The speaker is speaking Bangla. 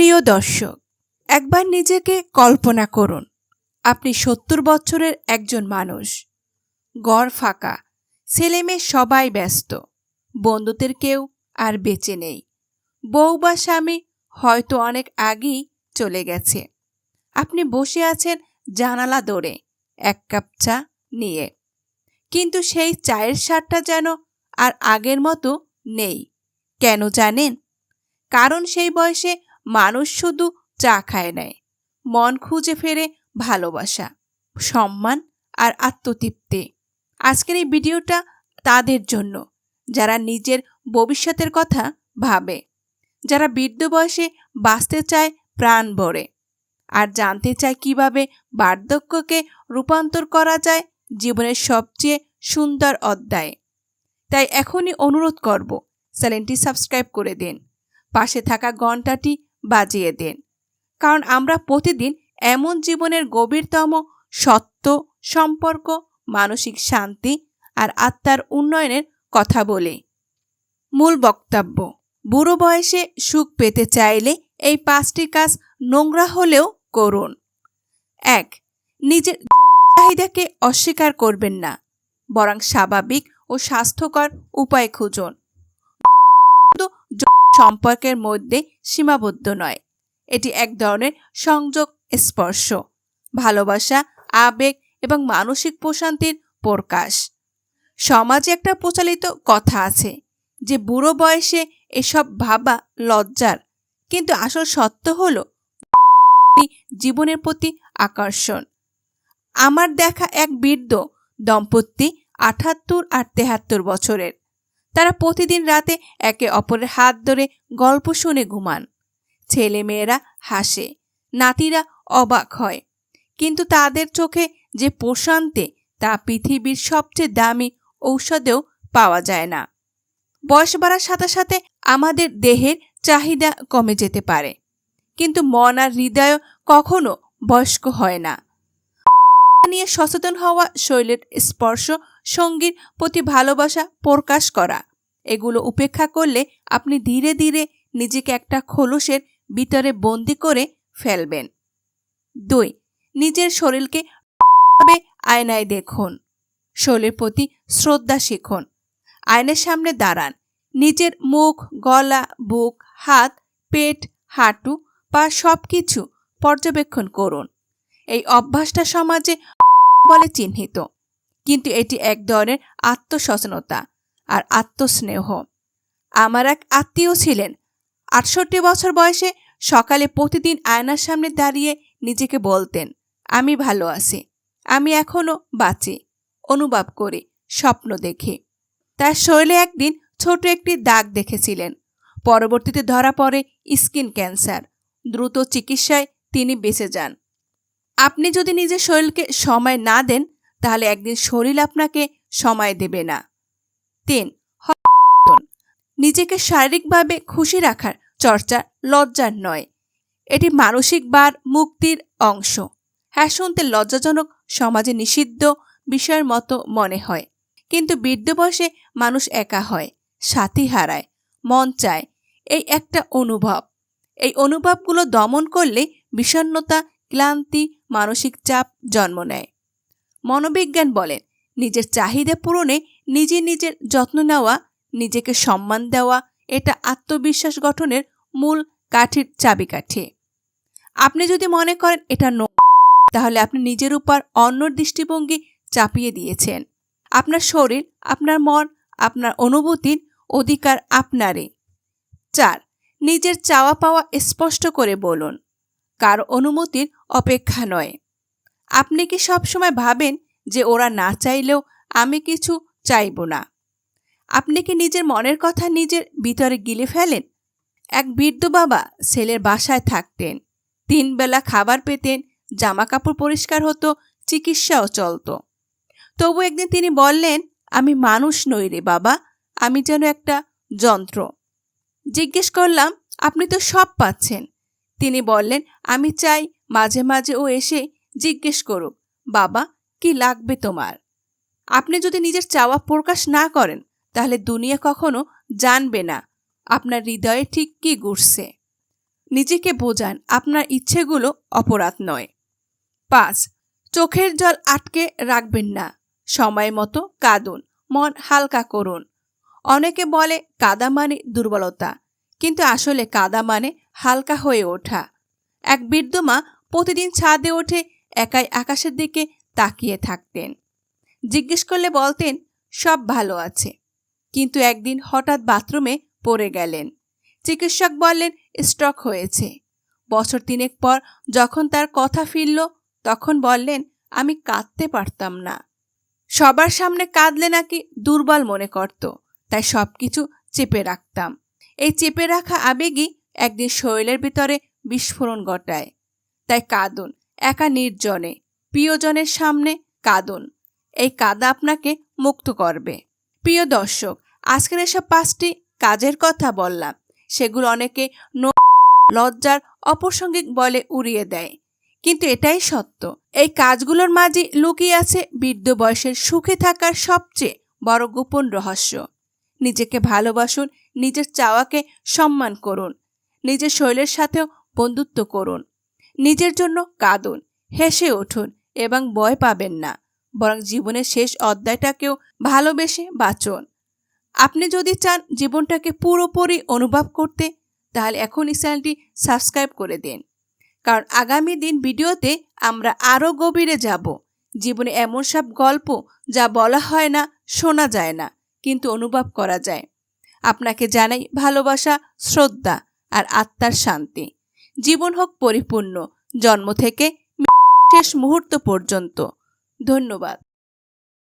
প্রিয় দর্শক, একবার নিজেকে কল্পনা করুন। আপনি সত্তর বছরের একজন মানুষ। গড় ফাঁকা, ছেলেমেয়ে সবাই ব্যস্ত, বন্ধুদের কেউ আর বেঁচে নেই। বউ বা স্বামী হয়তো অনেক আগেই চলে গেছে। আপনি বসে আছেন জানালা দৌড়ে এক কাপ চা নিয়ে। কিন্তু সেই চায়ের স্বাদটা যেন আর আগের মতো নেই। কেন জানেন? কারণ সেই বয়সে মানুষ শুধু চা খায় নেয় মন খুঁজে ফেরে ভালোবাসা, সম্মান আর আত্মতৃপ্তি। আজকের এই ভিডিওটা তাদের জন্য, যারা নিজের ভবিষ্যতের কথা ভাবে, যারা বৃদ্ধ বয়সে বাঁচতে চায় প্রাণ ভরে, আর জানতে চায় কীভাবে বার্ধক্যকে রূপান্তর করা যায় জীবনের সবচেয়ে সুন্দর অধ্যায়। তাই এখনই অনুরোধ করব, চ্যানেলটি সাবস্ক্রাইব করে দিন। পাশে থাকা ঘন্টাটি বাজিয়ে দিন। কারণ আমরা প্রতিদিন এমন জীবনের গভীরতম সত্য সম্পর্ক, মানসিক শান্তি আর আত্মার উন্নয়নের কথা বলি। মূল বক্তব্য, বুড়ো বয়সে সুখ পেতে চাইলে এই পাঁচটি কাজ নোংরা হলেও করুন। এক, নিজের চাহিদাকে অস্বীকার করবেন না, বরং স্বাভাবিক ও স্বাস্থ্যকর উপায় খুঁজুন। সম্পর্কের মধ্যে সীমাবদ্ধ নয়। এটি এক ধরনের সংযোগ স্পর্শ, ভালোবাসা, আবেগ এবং মানসিক প্রশান্তির প্রকাশ। সমাজে একটা প্রচলিত কথা আছে যে, বুড়ো বয়সে এসব ভাবা লজ্জার, কিন্তু আসল সত্য হল জীবনের প্রতি আকর্ষণ। আমার দেখা এক বৃদ্ধ দম্পতি আঠাত্তর আর তেহাত্তর বছরের। তারা প্রতিদিন রাতে একে অপরের হাত ধরে গল্প শুনে ঘুমান। ছেলেমেয়েরা হাসে, নাতিরা অবাক হয়। কিন্তু তাদের চোখে যে প্রশান্তে, তা পৃথিবীর সবচেয়ে দামি ঔষধেও পাওয়া যায় না। বয়স বাড়ার সাথে সাথে আমাদের দেহের চাহিদা কমে যেতে পারে। কিন্তু মন আর হৃদয় কখনো বয়স্ক হয় না। নিয়ে সচেতন হওয়া, শৈলের স্পর্শ, সঙ্গীর প্রতি ভালোবাসা প্রকাশ করা। এগুলো উপেক্ষা করলে আপনি ধীরে ধীরে নিজেকে একটা খোলসের ভিতরে বন্দি করে ফেলবেন। দুই, নিজের শরীরকে আয়নায় দেখুন। শরীরের প্রতি শ্রদ্ধা শিখুন। আয়নার সামনে দাঁড়ান। নিজের মুখ, গলা, বুক, হাত, পেট, হাঁটু বা সব কিছু পর্যবেক্ষণ করুন। এই অভ্যাসটা সমাজে বলে চিহ্নিত। কিন্তু এটি এক ধরনের আত্মসচেতনতা আর আত্মস্নেহ। আমার এক আত্মীয় ছিলেন। আটষট্টি বছর বয়সে সকালে প্রতিদিন আয়নার সামনে দাঁড়িয়ে নিজেকে বলতেন, আমি ভালো আছি। আমি এখনও বাঁচি। অনুভব করি, স্বপ্ন দেখি। তার শরীরে একদিন ছোট একটি দাগ দেখেছিলেন। পরবর্তীতে ধরা পড়ে স্কিন ক্যান্সার। দ্রুত চিকিৎসায় তিনি বেঁচে যান। আপনি যদি নিজের শরীরকে সময় না দেন, তাহলে একদিন শরীর আপনাকে সময় দেবে না। তিন নিজেকে শারীরিকভাবে খুশি রাখার চর্চা লজ্জার নয়। এটি মানসিক বার মুক্তির অংশ। হ্যাঁ শুনতে লজ্জাজনক, সমাজে নিষিদ্ধ বিষয়ের মতো মনে হয়। কিন্তু বৃদ্ধ বয়সে মানুষ একা হয়, সাথী হারায়, মন চায়। এই একটা অনুভব। এই অনুভবগুলো দমন করলে বিষণ্নতা ক্লান্তি, মানসিক চাপ জন্ম নেয়। মনোবিজ্ঞান বলেন, নিজের চাহিদা পূরণে নিজে নিজের যত্ন নেওয়া, নিজেকে সম্মান দেওয়া, এটা আত্মবিশ্বাস গঠনের মূল কাঠির চাবিকাঠি। আপনি যদি মনে করেন এটা নো তাহলে আপনি নিজের উপর অন্য দৃষ্টিভঙ্গি চাপিয়ে দিয়েছেন। আপনার শরীর, আপনার মন, আপনার অনুভূতির অধিকার আপনারই। চার, নিজের চাওয়া পাওয়া স্পষ্ট করে বলুন। কারও অনুমতির অপেক্ষা নয়। আপনি কি সবসময় ভাবেন যে ওরা না চাইলেও আমি কিছু চাইব না? আপনি কি নিজের মনের কথা নিজের ভিতরে গিলে ফেলেন? এক বৃদ্ধ বাবা ছেলের বাসায় থাকতেন। তিন বেলা খাবার পেতেন জামা কাপড় পরিষ্কার হতো, চিকিৎসাও চলত। তবু একদিন তিনি বললেন, আমি মানুষ নই রে বাবা, আমি যেন একটা যন্ত্র। জিজ্ঞেস করলাম, আপনি তো সব পাচ্ছেন তিনি বললেন, আমি চাই মাঝে মাঝে ও এসে জিজ্ঞেস করুক, বাবা, কি লাগবে তোমার? আপনি যদি নিজের চাওয়া প্রকাশ না করেন, তাহলে দুনিয়া কখনো জানবে না, আপনার হৃদয়ে ঠিক কি ঘুরছে। নিজেকে বোঝান, আপনার ইচ্ছেগুলো অপরাধ নয়। পাঁচ, চোখের জল আটকে রাখবেন না, সময় মতো কাঁদুন, মন হালকা করুন। অনেকে বলে, কাদা মানে দুর্বলতা, কিন্তু আসলে কাদা মানে হালকা হয়ে ওঠা। এক বৃদ্ধ মা প্রতিদিন ছাদে ওঠে একাই আকাশের দিকে তাকিয়ে থাকতেন। জিজ্ঞেস করলে বলতেন, সব ভালো আছে। কিন্তু একদিন হঠাৎ বাথরুমে পড়ে গেলেন। চিকিৎসক বললেন স্ট্রোক হয়েছে। বছর তিনেক পর যখন তার কথা ফিরল, তখন বললেন, আমি কাঁদতে পারতাম না। সবার সামনে কাঁদলে নাকি দুর্বল মনে করত, তাই সব কিছু চেপে রাখতাম। এই চেপে রাখা আবেগই একদিন শরীরের ভিতরে বিস্ফোরণ ঘটায়। তাই কাঁদুন, একা নির্জনে, প্রিয়জনের সামনে কাঁদুন। এই কাদা আপনাকে মুক্ত করবে। প্রিয় দর্শক, আজকের এসব পাঁচটি কাজের কথা বললাম। সেগুলো অনেকে লজ্জার অপ্রাসঙ্গিক বলে উড়িয়ে দেয়। কিন্তু এটাই সত্য। এই কাজগুলোর মাঝে লুকিয়ে আছে বৃদ্ধ বয়সের সুখে থাকার সবচেয়ে বড় গোপন রহস্য। নিজেকে ভালোবাসুন, নিজের চাওয়াকে সম্মান করুন নিজের শৈলের সাথেও বন্ধুত্ব করুন। নিজের জন্য কাঁদুন, হেসে উঠুন এবং ভয় পাবেন না। বরং জীবনের শেষ অধ্যায়টাকেও ভালোবেসে বাঁচুন। আপনি যদি চান জীবনটাকে পুরোপুরি অনুভব করতে, তাহলে এখনই চ্যানেলটি সাবস্ক্রাইব করে দিন। কারণ আগামী দিন ভিডিওতে আমরা আরও গভীরে যাব। জীবনে এমন সব গল্প যা বলা হয় না, শোনা যায় না, কিন্তু অনুভব করা যায়। আপনাকে জানাই ভালোবাসা, শ্রদ্ধা। আর আত্মার শান্তি। জীবন হোক পরিপূর্ণ। জন্ম থেকে শেষ মুহূর্ত পর্যন্ত। ধন্যবাদ।